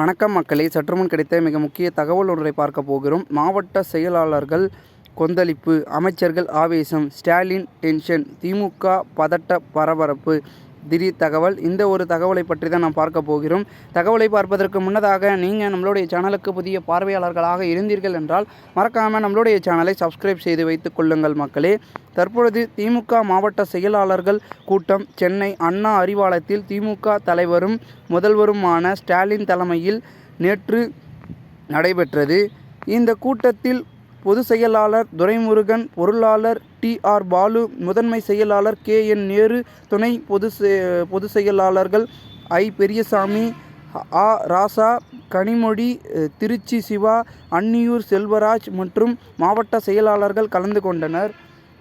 வணக்கம் மக்களே. சற்றுமுன் கிடைத்த மிக முக்கிய தகவல் ஒன்றை பார்க்க போகிறோம். மாவட்ட செயலாளர்கள் கொந்தளிப்பு அமைச்சர்கள் ஆவேசம் ஸ்டாலின் டென்ஷன் திமுக பதட்ட பரபரப்பு திடீர் தகவல். இந்த ஒரு தகவலை பற்றி தான் நாம் பார்க்க போகிறோம். தகவலை பார்ப்பதற்கு முன்னதாக நீங்கள் நம்மளுடைய சேனலுக்கு புதிய பார்வையாளர்களாக இருந்தீர்கள் என்றால் மறக்காமல் நம்மளுடைய சேனலை சப்ஸ்கிரைப் செய்து வைத்துக் கொள்ளுங்கள் மக்களே. தற்பொழுது திமுக மாவட்ட செயலாளர்கள் கூட்டம் சென்னை அண்ணா அறிவாலயத்தில் திமுக தலைவரும் முதல்வருமான ஸ்டாலின் தலைமையில் நேற்று நடைபெற்றது. இந்த கூட்டத்தில் பொதுச் செயலாளர் துரைமுருகன் பொருளாளர் டி. ஆர். பாலு முதன்மை செயலாளர் கே. என். நேரு துணை பொது செ- பொதுச் செயலாளர்கள் ஐ. பெரியசாமி ஆ ராசா கனிமொழி திருச்சி சிவா அன்னியூர் செல்வராஜ் மற்றும் மாவட்ட செயலாளர்கள் கலந்து கொண்டனர்.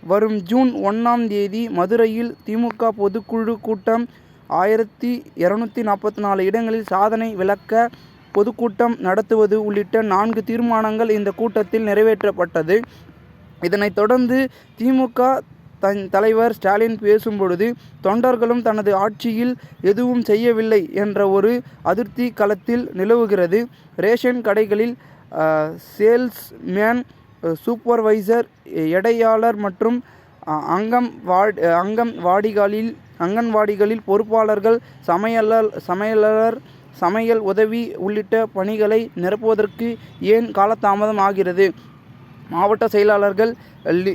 வரும் ஜூன் ஒன்றாம் தேதி மதுரையில் திமுக பொதுக்குழு கூட்டம் ஆயிரத்தி இரநூத்தி நாற்பத்தி நாலு இடங்களில் சாதனை விளக்க பொதுக்கூட்டம் நடத்துவது உள்ளிட்ட நான்கு தீர்மானங்கள் இந்த கூட்டத்தில் நிறைவேற்றப்பட்டது. இதனைத் தொடர்ந்து திமுக தன் தலைவர் ஸ்டாலின் பேசும்பொழுது தொண்டர்களும் தனது ஆட்சியில் எதுவும் செய்யவில்லை என்ற ஒரு அதிருப்தி களத்தில் நிலவுகிறது. ரேஷன் கடைகளில் சேல்ஸ்மேன் சூப்பர்வைசர் எடையாளர் மற்றும் அங்கம் வாட் அங்கம் வாடிகளில் அங்கன்வாடிகளில் பொறுப்பாளர்கள் சமையலர் சமையலர் சமையல் உதவி உள்ளிட்ட பணிகளை நிரப்புவதற்கு ஏன் காலதாமதம் ஆகிறது? மாவட்ட செயலாளர்கள் லி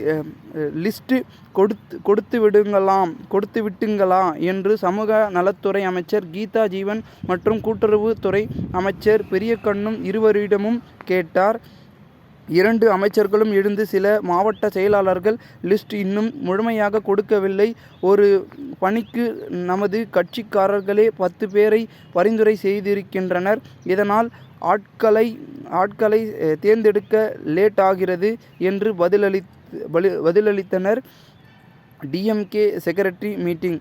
லிஸ்ட்டு கொடுத்து கொடுத்து விடுங்களாம் கொடுத்து விட்டுங்களா என்று சமூக நலத்துறை அமைச்சர் கீதா ஜீவன் மற்றும் கூட்டுறவுத்துறை அமைச்சர் பெரியகண்ணும் இருவரிடமும் கேட்டார். இரண்டு அமைச்சர்களும் இருந்து சில மாவட்ட செயலாளர்கள் லிஸ்ட் இன்னும் முழுமையாக கொடுக்கவில்லை. ஒரு பணிக்கு நமது கட்சிக்காரர்களே பத்து பேரை பரிந்துரை செய்திருக்கின்றனர். இதனால் ஆட்களை ஆட்களை தேர்ந்தெடுக்க லேட் ஆகிறது என்று பதிலளி பதிலளித்தனர். டிஎம்கே செக்ரட்டரி மீட்டிங்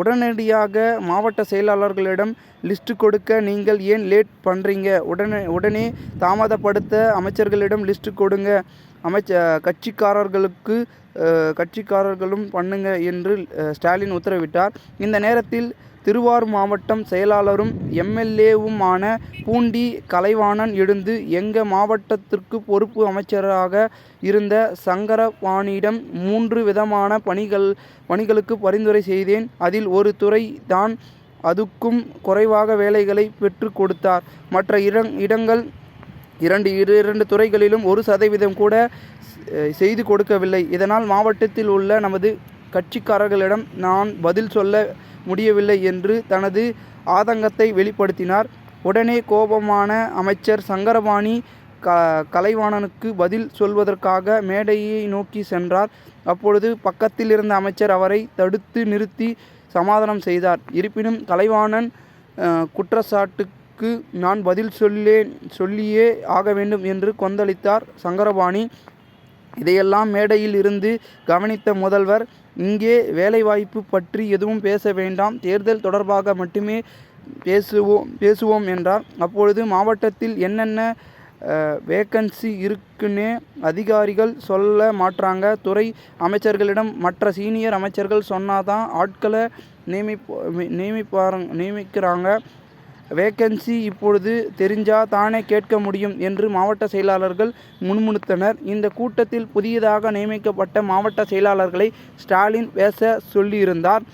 உடனடியாக மாவட்ட செயலாளர்களிடம் லிஸ்ட் கொடுக்க நீங்கள் ஏன் லேட் பண்ணுறீங்க உடனே உடனே தாமதப்படுத்த அமைச்சர்களிடம் லிஸ்ட் கொடுங்க. அமைச்ச கட்சிக்காரர்களுக்கு கட்சிக்காரர்களும் பண்ணுங்க என்று ஸ்டாலின் உத்தரவிட்டார். இந்த நேரத்தில் திருவாரூர் மாவட்டம் செயலாளரும் எம்எல்ஏவுமான பூண்டி கலைவாணன் எழுந்து எங்க மாவட்டத்திற்கு பொறுப்பு அமைச்சராக இருந்த சங்கரபாணியிடம் மூன்று விதமான பணிகள் பணிகளுக்கு பரிந்துரை செய்தேன். அதில் ஒரு துறை தான் அதுக்கும் குறைவாக வேலைகளை பெற்று கொடுத்தார். மற்ற இடங் இடங்கள் இரண்டு இரு இரண்டு துறைகளிலும் ஒரு சதவீதம் கூட செய்து கொடுக்கவில்லை. இதனால் மாவட்டத்தில் உள்ள நமது கட்சிக்காரர்களிடம் நான் பதில் சொல்ல முடியவில்லை என்று தனது ஆதங்கத்தை வெளிப்படுத்தினார். உடனே கோபமான அமைச்சர் சங்கரபாணி க கலைவாணனுக்கு பதில் சொல்வதற்காக மேடையை நோக்கி சென்றார். அப்பொழுது பக்கத்தில் இருந்த அமைச்சர் அவரை தடுத்து நிறுத்தி சமாதானம் செய்தார். இருப்பினும் கலைவாணன் குற்றச்சாட்டுக்கு நான் பதில் சொல்லேன் சொல்லியே ஆக வேண்டும் என்று கொந்தளித்தார் சங்கரபாணி. இதையெல்லாம் மேடையில் இருந்து கவனித்த முதல்வர் இங்கே வேலைவாய்ப்பு பற்றி எதுவும் பேச வேண்டாம் தேர்தல் தொடர்பாக மட்டுமே பேசுவோம் பேசுவோம் என்றார். அப்பொழுது மாவட்டத்தில் என்னென்ன வேக்கன்சி இருக்குன்னே அதிகாரிகள் சொல்ல மாட்றாங்க. துறை அமைச்சர்களிடம் மற்ற சீனியர் அமைச்சர்கள் சொன்னாதான் ஆட்களை நியமிப்போ நியமிப்பாருங் நியமிக்கிறாங்க. வேக்கன்சி இப்பொழுது தெரிஞ்சா தானே கேட்க முடியும் என்று மாவட்ட செயலாளர்கள் முணுமுணுத்தனர். இந்த கூட்டத்தில் புதியதாக நியமிக்கப்பட்ட மாவட்ட செயலாளர்களை ஸ்டாலின் பேச சொல்லியிருந்தார்.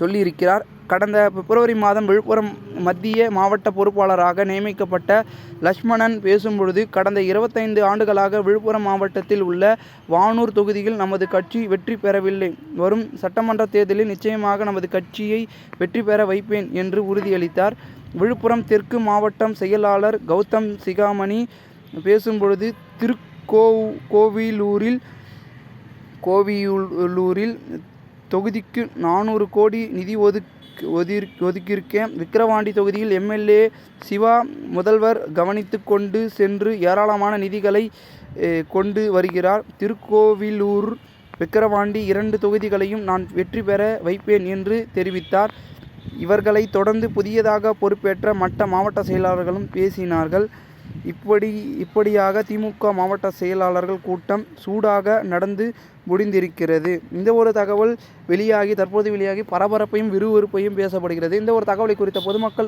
சொல்லியிருக்கிறார். கடந்த பிப்ரவரி மாதம் விழுப்புரம் மத்திய மாவட்ட பொறுப்பாளராக நியமிக்கப்பட்ட லட்சுமணன் பேசும்பொழுது கடந்த இருபத்தைந்து ஆண்டுகளாக விழுப்புரம் மாவட்டத்தில் உள்ள வானூர் தொகுதியில் நமது கட்சி வெற்றி பெறவில்லை. வரும் சட்டமன்ற தேர்தலில் நிச்சயமாக நமது கட்சியை வெற்றி பெற வைப்பேன் என்று உறுதியளித்தார். விழுப்புரம் தெற்கு மாவட்டம் செயலாளர் கௌதம் சிகாமணி பேசும்பொழுது திருக்கோ கோவிலூரில் கோவிலூரில் தொகுதிக்கு நானூறு கோடி நிதி ஒதுக் ஒதுக்கி ஒதுக்கியிருக்கேன். விக்கிரவாண்டி தொகுதியில் எம்எல்ஏ சிவா முதல்வர் கவனித்து கொண்டு சென்று ஏராளமான நிதிகளை கொண்டு வருகிறார். திருக்கோவிலூர் விக்கிரவாண்டி இரண்டு தொகுதிகளையும் நான் வெற்றி பெற வைப்பேன் என்று தெரிவித்தார். இவர்களை தொடர்ந்து புதியதாக பொறுப்பேற்ற மற்ற மாவட்ட செயலாளர்களும் பேசினார்கள். இப்படி இப்படியாக திமுக மாவட்ட செயலாளர்கள் கூட்டம் சூடாக நடந்து முடிந்திருக்கிறது. இந்த ஒரு தகவல் வெளியாகி தற்போது வெளியாகி பரபரப்பையும் விறுவிறுப்பையும் பேசப்படுகிறது. இந்த ஒரு தகவலை குறித்த பொதுமக்கள்